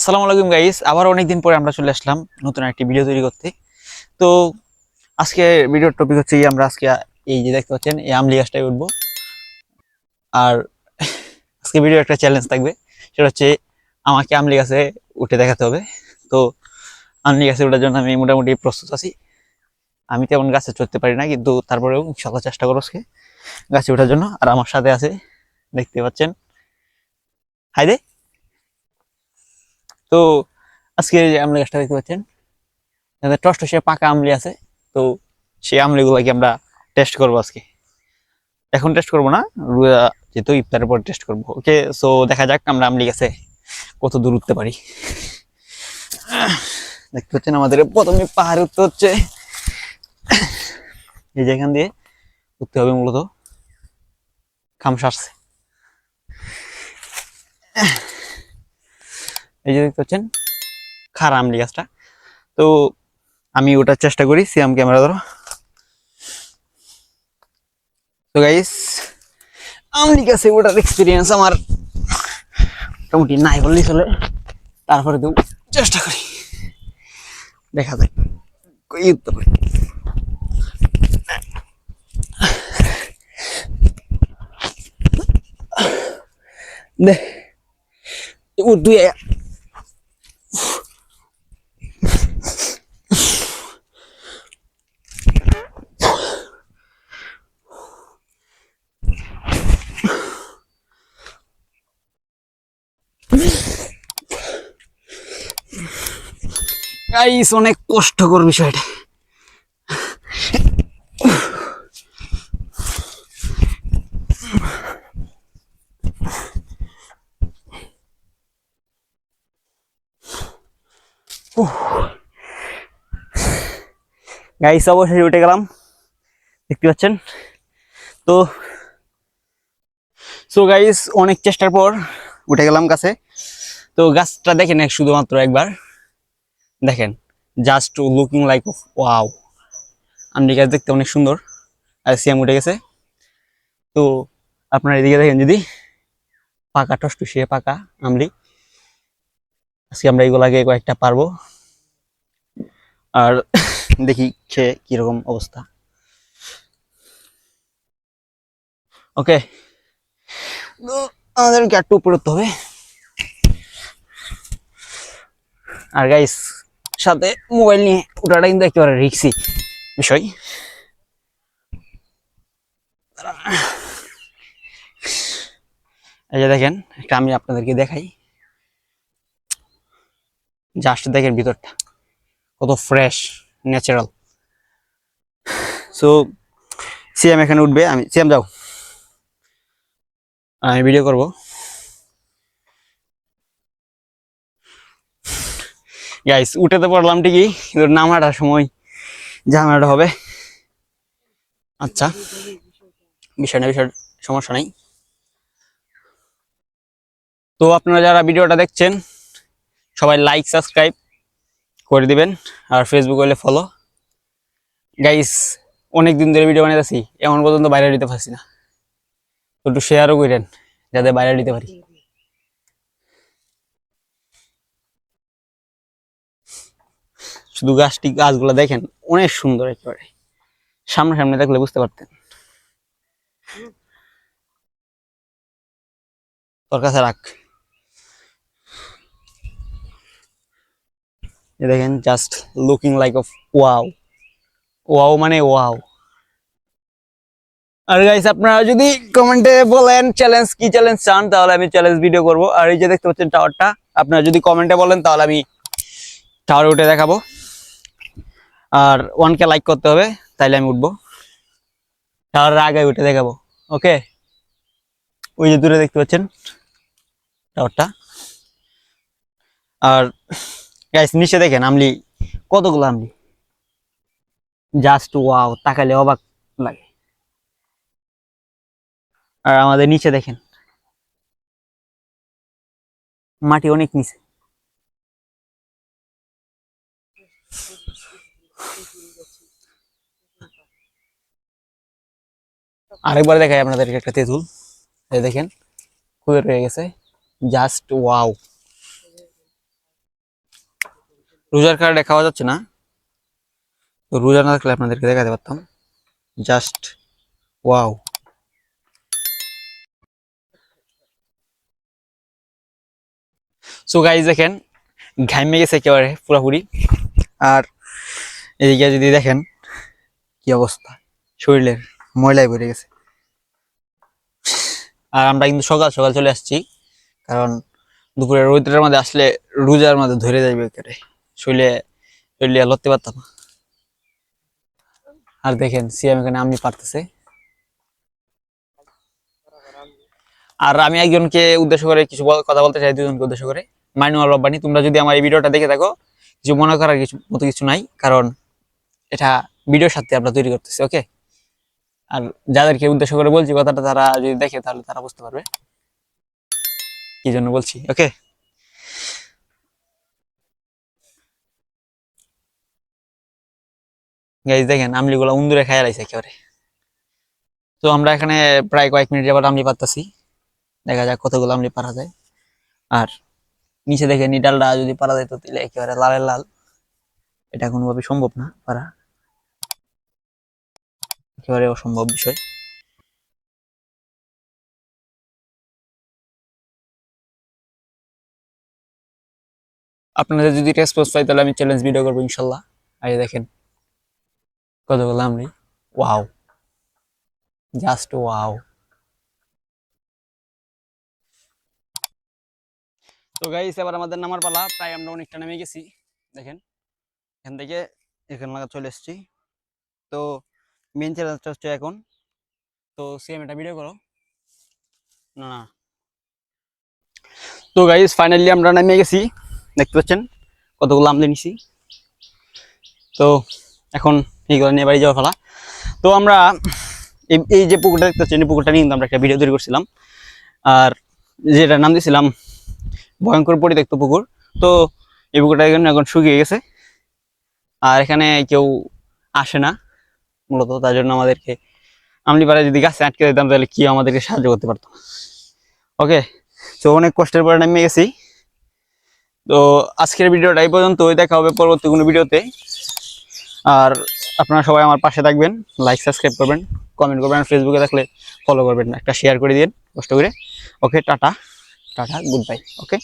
আসসালামু আলাইকুম গাইস আবার অনেকদিন পরে আমরা চলে আসলাম নতুন একটি ভিডিও তৈরি করতে। তো আজকে ভিডিওর টপিক হচ্ছে এই, আমরা আজকে এই যে দেখতে পাচ্ছেন, এই আমলি গাছটাই উঠবো। আর আজকে ভিডিও একটা চ্যালেঞ্জ থাকবে, সেটা হচ্ছে আমাকে আমলি গাছে উঠে দেখাতে হবে। তো আমলি গাছে ওঠার জন্য আমি মোটামুটি প্রস্তুত আছি। আমি তেমন গাছে চড়তে পারি না, কিন্তু তারপরেও ইনশাল্লাহ চেষ্টা করো আজকে গাছে ওঠার জন্য। আর আমার সাথে আছে, দেখতে পাচ্ছেন। হাই দে তো আজকে যে আমলি গাছটা দেখতে পাচ্ছেন, এখানে টসটসে পাকা আমলি আছে, তো সেই আমলিগুলোকে আমরা টেস্ট করব আজকে। এখন টেস্ট করব না, রুয়া যেহেতু ইফতারের পর টেস্ট করব ওকে সো দেখা যাক আমরা আমলি গাছে কত দূর উঠতে পারি। দেখতে পাচ্ছেন আমাদের প্রথমে পাহাড়ে উঠতে হচ্ছে। এই যে এখান দিয়ে উঠতে হবে মূলত। খামসা আসছে এই যে দেখতে পাচ্ছেন খারা আমলি গাছটা। তো আমি ওটার চেষ্টা করি সিএম ক্যামেরা ধরো। তো গাইস আমলি গাছে ওটার এক্সপিরিয়েন্স আমার মোটামুটি নাই বললেই চলে। তারপরে তো চেষ্টা করি। দেখা উঠতে দে তুই গাইস অনেক কষ্টকর বিষয়টা। গাইস অবশেষে উঠে গেলাম। দেখতে পাচ্ছেন? তো সো গাইস অনেক চেষ্টার পর উঠে গেলাম গাছে। তো গাছটা দেখেন শুধুমাত্র একবার। দেখেন জাস্ট লুকিং লাইক ওয়াও আমলি গাছ দেখতে অনেক সুন্দর। আর সিয়াম উঠে গেছে। তো আপনার এদিকে দেখেন যদি, পাকা টসটুসিয়ে পাকা আমলি। আজকে আমরা এগুলাকে কয়েকটা পারব। আর দেখি খেয়ে কীরকম অবস্থা। ওকে আমাদেরকে একটু উপরে হবে। আর গাইস সাথে মোবাইল নিয়ে ওটাটা কিন্তু একেবারে রিক্সি। বিষয়? এই যে দেখেন একটা আমি আপনাদেরকে দেখাই। জাস্ট দেখেন ভিতরটা। কত ফ্রেশ, ন্যাচারাল। সো, সিএম এখানে উঠবে। আমি, সিএম যাও। আমি ভিডিও করব। গাইস উঠে তো পড়লাম ঠিকই, কিন্তু নামাটার সময় ঝামেলাটা হবে। আচ্ছা বিষয় না, বিষয়, সমস্যা নেই। তো আপনারা যারা ভিডিওটা দেখছেন, সবাই লাইক সাবস্ক্রাইব করে দিবেন, আর ফেসবুক হলে ফলো গাইস অনেক দিন ধরে ভিডিও বানাইতেছি, এমন পর্যন্ত বাইরে দিতে পারছি না। একটু শেয়ারও করেন, যাতে বাইরে দিতে পারি। শুধু গাছটি, গাছগুলো দেখেন, অনেক সুন্দর একেবারে। সামনে সামনে দেখলে বুঝতে পারতেন। তোর কাছে রাখ। দেখেন just looking like of wow wow মানে ওয়াও আর গাইস আপনারা যদি কমেন্টে বলেন চ্যালেঞ্জ কি চ্যালেঞ্জ চান, তাহলে আমি চ্যালেঞ্জ ভিডিও করব। আর এই যে দেখতে পাচ্ছেন টাওয়ারটা আপনারা যদি কমেন্টে বলেন, তাহলে আমি টাওয়ারে উঠে দেখাবো। আর ওয়ানকে লাইক করতে হবে, তাইলে আমি উঠবো। টাওয়ারের আগে উঠে দেখাবো ওকে ওই যে দূরে দেখতে পাচ্ছেন টাওয়ারটা আর গাইস নিচে দেখেন আমলি, কতগুলো আমলি? জাস্ট ওয়াও তাকালে অবাক লাগে। আর আমাদের নিচে দেখেন, মাটি অনেক নিচে। আরেকবার দেখাই আপনাদেরকে একটা তেঁতুল। এই দেখেন, খুবই রয়ে গেছে। Just wow. রোজার কার্ডে খাওয়া যাচ্ছে না? রোজা না থাকলে আপনাদেরকে দেখাতে পারতাম। Just wow. সো গাইজ দেখেন, ঘাইমে গেছে একেবারে পুরাপুরি। আর এদিকে যদি দেখেন, কি অবস্থা, শরীরের। ময়লায় ভরে গেছে। আর আমরা কিন্তু সকাল সকাল চলে আসছি, কারণ দুপুরে রোদের মধ্যে আসলে রোজার মধ্যে ধরে যাবে একেবারে। শরীরে শরীরে লড়তে পারতাম। আর দেখেন সিএম এখানে আমি পারতেছে। আর আমি একজনকে উদ্দেশ্য করে কিছু কথা বলতে চাই, দুজনকে উদ্দেশ্য করে। মাইনুয়াল রব্বানি, তোমরা যদি আমার এই ভিডিওটা দেখে থাকো, কিছু মনে করার কিছু মতো কিছু নাই, কারণ এটা ভিডিওর সাথে আমরা তৈরি করতেছি, ওকে? আর যাদেরকে উদ্দেশ্য করে বলছি কথাটা তারা যদি দেখে তাহলে তারা বুঝতে পারবে। কি জন্য বলছি? ওকে গাইজ দেখেন, আমলিগুলো উন্দুরে খাইয়া লাইছে একেবারে। তো আমরা এখানে প্রায় কয়েক মিনিট যাবার আমলি পারতাছি দেখা যাক কতগুলো আমলি পারা যায়। আর নিচে দেখে নিডালটা যদি পারা যায় তো তাহলে একেবারে লালের লাল। এটা কোনোভাবে সম্ভব না পারা একেবারে অসম্ভব বিষয়। আপনাদের যদি রেসপন্স পাই, তাহলে আমি চ্যালেঞ্জ ভিডিও করব ইনশাল্লাহ। আগে দেখেন কতগুলো আমলি ওয়াও জাস্ট ওয়াও তো গাইস এবার আমাদের নামার পালা। প্রায় আমরা অনেকটা নেমে গেছি। দেখেন, এখান থেকে এখানে লাগা চলে এসেছি। তো মেন চ্যালেঞ্জটা হচ্ছে এখন। তো সেম এটা ভিডিও করো। না না। তো গাইস ফাইনালি আমরা নেমে গেছি। দেখতে পাচ্ছেন? কতগুলো আমলে নিছি। তো এখন এইগুলো নিয়ে বাড়ি যাওয়া ফেলা তো আমরা এই- যে পুকুরটা দেখতে পাচ্ছেন, এই পুকুরটা নিয়ে কিন্তু আমরা একটা ভিডিও তৈরি করছিলাম। আর যেটা নাম দিয়েছিলাম, ভয়ঙ্কর পরিত্যক্ত পুকুর। তো এই পুকুরটা এখন শুকিয়ে গেছে। আর এখানে কেউ আসে না। মূলত তার জন্য আমাদেরকে আমলিপাড়ায় যদি গাছে আটকে দিতাম, তাহলে কি আমাদেরকে সাহায্য করতে পারতো ওকে তো অনেক কষ্টের পরে নেমে গেছি। তো আজকের ভিডিওটা এই পর্যন্ত ওই দেখা হবে পরবর্তী কোনো ভিডিওতে। আর আপনারা সবাই আমার পাশে থাকবেন লাইক সাবস্ক্রাইব করবেন কমেন্ট করবেন ফেসবুকে থাকলে ফলো করবেন, একটা শেয়ার করে দিন কষ্ট করে। Okay tata tata good bye okay